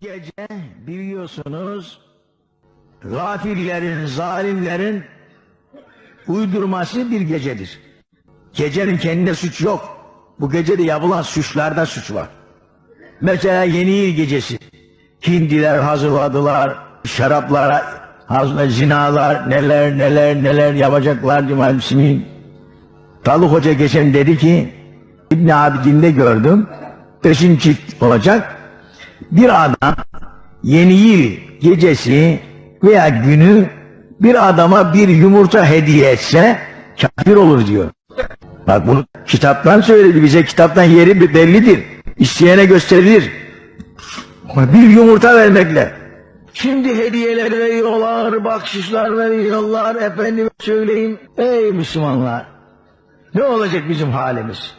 Gece biliyorsunuz gafillerin, zalimlerin uydurması bir gecedir. Gecenin kendine suç yok. Bu gecede yapılan suçlarda suç var. Mesela yeni yıl gecesi. Hindiler hazırladılar, şaraplara, hazırla zinalar, neler neler neler yapacaklar Cuma Müslümin. Taluk Hoca geçen dedi ki, İbn Abidin'de gördüm, beşinci olacak, bir adam yeni yıl gecesi veya günü bir adama bir yumurta hediye etse kafir olur diyor. Bak bunu kitaptan söyledi bize kitaptan yeri bellidir. İsteyene gösterilir. Bir yumurta vermekle. Şimdi hediyeler veriyorlar, bakşişler veriyorlar, efendim söyleyeyim. Ey Müslümanlar! Ne olacak bizim halimiz?